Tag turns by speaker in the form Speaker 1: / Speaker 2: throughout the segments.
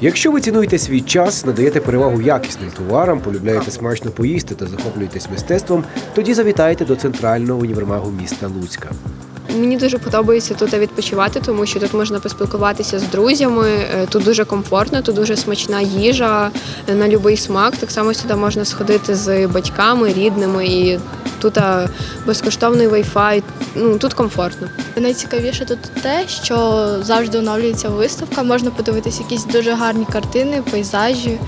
Speaker 1: Якщо ви цінуєте свій час, надаєте перевагу якісним товарам, полюбляєте смачно поїсти та захоплюєтесь мистецтвом, тоді завітайте до центрального універмагу міста Луцька.
Speaker 2: Мені дуже подобається тут відпочивати, тому що тут можна поспілкуватися з друзями. е, Тут дуже комфортно, тут дуже смачна їжа е, на будь-який смак. Так само сюди можна сходити з батьками, рідними, і тут е, безкоштовний Wi-Fi. Ну тут комфортно.
Speaker 3: Найцікавіше тут те, що завжди оновлюється виставка, можна подивитися якісь дуже гарні картини, пейзажі.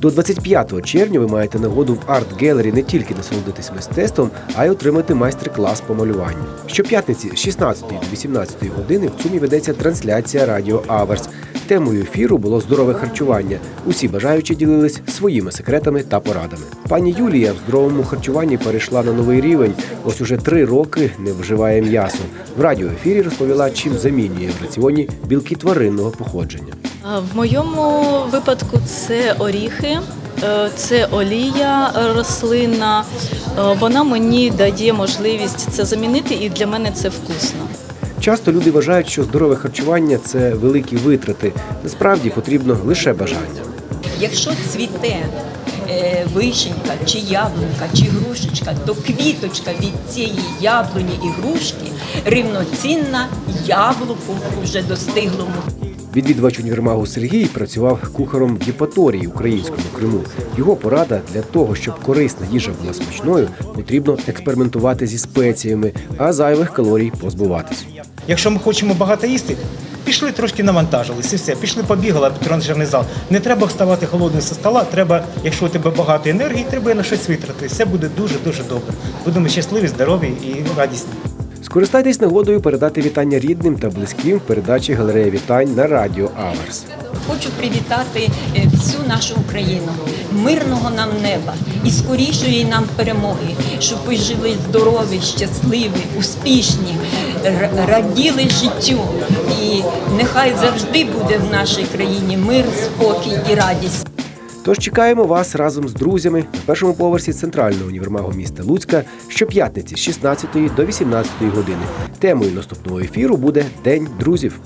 Speaker 1: До 25 червня ви маєте нагоду в арт-гелері не тільки насолодитись мистецтвом, а й отримати майстер-клас по малюванню. Щоп'ятниці з 16 до 18 години в ЦУМі ведеться трансляція Радіо Аверс. Темою ефіру було здорове харчування. Усі бажаючі ділились своїми секретами та порадами. Пані Юлія в здоровому харчуванні перейшла на новий рівень. Ось уже три роки не вживає м'ясо. В радіоефірі розповіла, чим замінює в раціоні білки тваринного походження.
Speaker 4: В моєму випадку це оріхи, е, це олія рослинна. Е, Вона мені дає можливість це замінити, і для мене це вкусно.
Speaker 1: Часто люди вважають, що здорове харчування це великі витрати. Насправді потрібно лише бажання.
Speaker 5: Якщо цвіте е, вишенька, чи яблунька, чи грушечка, то квіточка від цієї яблуні і грушки рівноцінна яблуку вже достиглому.
Speaker 1: Відвідувач універмагу Сергій працював кухаром в Єпаторії українському Криму. Його порада для того, щоб корисна їжа була смачною, потрібно експериментувати зі спеціями, а зайвих калорій позбуватись.
Speaker 6: Якщо ми хочемо багато їсти, пішли трошки навантажились і все. Пішли, побігали в тренажерний зал. Не треба вставати холодним зі стола. Треба, якщо у тебе багато енергії, треба на щось витратити. Все буде дуже дуже добре. Будемо щасливі, здорові і радісні.
Speaker 1: Скористайтесь нагодою передати вітання рідним та близьким в передачі галерея вітань на радіо Аверс.
Speaker 5: Хочу привітати е, всю нашу Україну, мирного нам неба і скорішої нам перемоги, щоб ви жили здорові, щасливі, успішні, раділи життю. І нехай завжди буде в нашій країні мир, спокій і радість.
Speaker 1: Тож чекаємо вас разом з друзями на першому поверсі центрального універмагу міста Луцька щоп'ятниці з 16 до 18 години. Темою наступного ефіру буде День друзів.